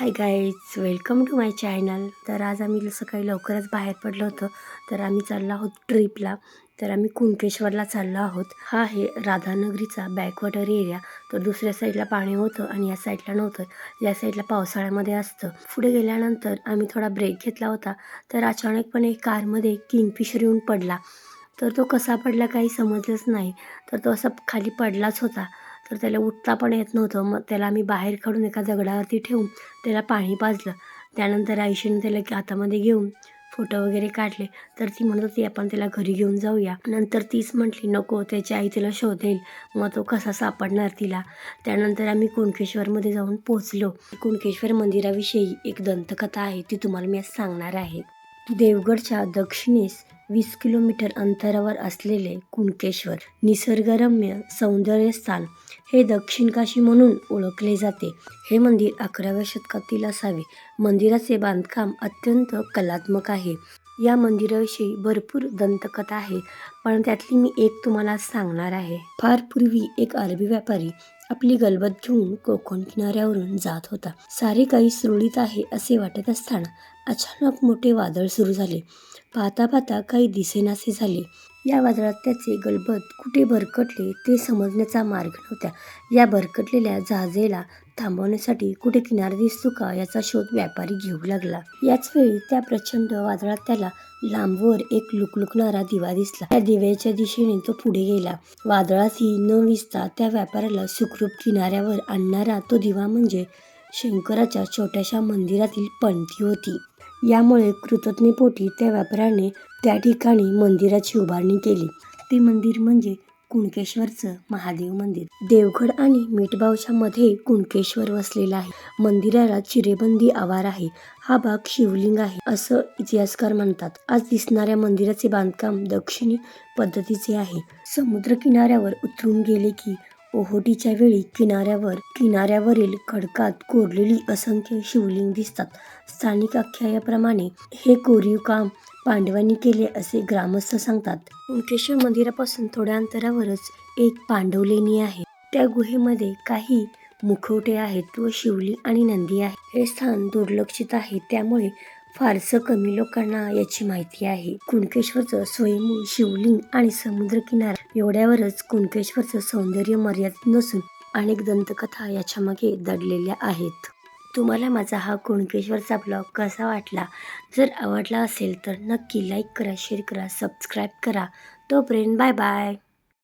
Hi guys welcome to my channel तर आज आम्ही सकाळी लवकरच बाहेर पडलो होतो. तर आम्ही चाललो आहोत ट्रिपला तर आम्ही कुणकेश्वरला चाललो आहोत. हा आहे राधानगरीचा बॅकवॉटर एरिया तर दुसऱ्या साईडला पाणी होतं आणि या साईडला नव्हतं. या साईडला पावसाळ्यामध्ये असतं. पुढे गेल्यानंतर आम्ही थोडा ब्रेक घेतला होता. तर अचानकपणे कारमध्ये किंगफिशर येऊन पडला. तर तो कसा पडला काही समजलंच नाही. तर तो असा खाली पडलाच होता. तर त्याला उठता पण येत नव्हतं. मग त्याला आम्ही बाहेर काढून एका दगडावरती ठेवून त्याला पाणी पाजलं. त्यानंतर आयुष्याने त्याला हातामध्ये घेऊन फोटो वगैरे काढले. तर ती म्हणत होती आपण त्याला घरी घेऊन जाऊया. नंतर तीच म्हटली नको त्याची आई तिला शोधेल मग तो कसा सापडणार तिला? त्यानंतर आम्ही कुणकेश्वरमध्ये जाऊन पोचलो कुणकेश्वर मंदिराविषयी एक दंतकथा आहे ती तुम्हाला मी आज सांगणार आहे. देवगडच्या दक्षिणेस वीस किलोमीटर अंतरावर असलेले कुणकेश्वर. निसर्गरम्य सौंदर्य स्थान हे दक्षिण काशी म्हणून ओळखले जाते. हे मंदिर अकराव्या शतकातील असावे. मंदिराचे बांधकाम अत्यंत कलात्मक आहे. या मंदिराविषयी भरपूर दंतकथा आहे पण त्यातली मी एक तुम्हाला सांगणार आहे. फार पूर्वी एक अरबी व्यापारी आपली गलबत घेऊन कोकण किनाऱ्यावरून जात होता. सारे काही सुरळीत आहे असे वाटत असताना अचानक मोठे वादळ सुरू झाले. पाहता पाहता काही दिसेनासे झाले. या वादळात त्याचे गलबत कुठे भरकटले ते समजण्याचा मार्ग नव्हता. या भरकटलेल्या जहाजेला थांबवण्यासाठी कुठे किनारा दिसतो का याचा शोध व्यापारी घेऊ लागला. याच वेळी त्या प्रचंड वादळात त्याला लांबवर एक लुकलुकणारा दिवा दिसला. त्या दिव्याच्या दिशेने तो पुढे गेला. वादळातही न विसता त्या व्यापाऱ्याला सुखरूप किनाऱ्यावर आणणारा तो दिवा म्हणजे शंकराच्या छोट्याशा मंदिरातील पणती होती. यामुळे कृतज्ञपोटी त्या व्यापाऱ्याने त्या ठिकाणी मंदिराची उभारणी केली. ते मंदिर म्हणजे कुणकेश्वरचं महादेव मंदिर. देवगड आणि मिठबावच्या मध्ये कुणकेश्वर वसलेला आहे. मंदिराला चिरेबंदी आवार आहे. हा भाग शिवलिंग आहे असं इतिहासकार म्हणतात. आज दिसणाऱ्या मंदिराचे बांधकाम दक्षिणी पद्धतीचे आहे. समुद्र किनाऱ्यावर उतरून गेले की ओहोटीच्या वेळी किनाऱ्यावर किनाऱ्यावरील खडकात कोरलेली असंख्य शिवलिंग दिसतात. स्थानिक आख्यायाप्रमाणे हे कोरीव काम पांडवांनी केले असे ग्रामस्थ सांगतात. कुणकेश्वर मंदिरापासून थोड्या अंतरावरच एक पांडवलेणी आहे. त्या गुहेमध्ये काही मुखवटे आहेत व शिवलिंग आणि नंदी आहे. हे स्थान दुर्लक्षित आहे. त्यामुळे फारसं कमी लोकांना याची माहिती आहे. कुणकेश्वरचं स्वयंभू शिवलिंग आणि समुद्रकिनारा एवढ्यावरच कुणकेश्वरचं सौंदर्य मर्यादित नसून अनेक दंतकथा याच्यामागे दडलेल्या आहेत. तुम्हाला माझा हा कुणकेश्वरचा ब्लॉग कसा वाटला? जर आवडला असेल तर नक्की लाईक करा शेअर करा सबस्क्राईब करा. तोपर्यंत बाय बाय